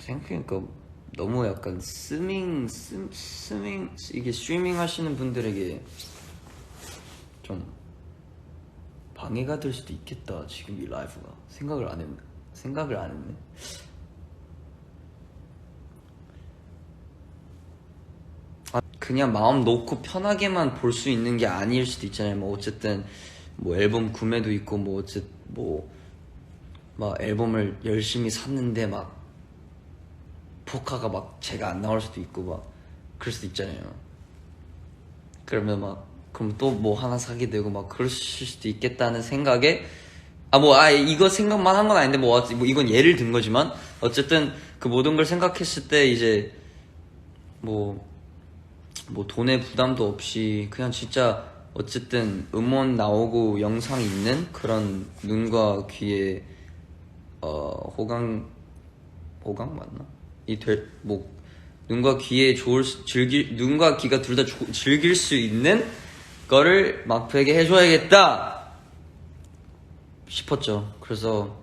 생각해보니까 너무 약간 스밍 스, 스밍 이게 스트리밍 하시는 분들에게 좀 방해가 될 수도 있겠다 지금 이 라이브가. 생각을 안 했네. 생각을 안 했네. 아, 그냥 마음 놓고 편하게만 볼 수 있는 게 아닐 수도 있잖아요. 뭐 어쨌든 뭐 앨범 구매도 있고 뭐 어쨌 뭐막 앨범을 열심히 샀는데 막 포카가 막 제가 안 나올 수도 있고 막 그럴 수도 있잖아요. 그러면 막 그럼 또 뭐 하나 사게 되고 막 그럴 수도 있겠다는 생각에 아 뭐 아 이거 생각만 한 건 아닌데 뭐, 뭐 이건 예를 든 거지만 어쨌든 그 모든 걸 생각했을 때 이제 뭐뭐 돈의 부담도 없이 그냥 진짜 어쨌든 음원 나오고 영상 있는 그런 눈과 귀에 어 호강 호강 맞나? 이될뭐 눈과 귀에 좋을 수- 즐길 눈과 귀가 둘 다 즐길 수 있는 거를 마크에게 해줘야겠다 싶었죠. 그래서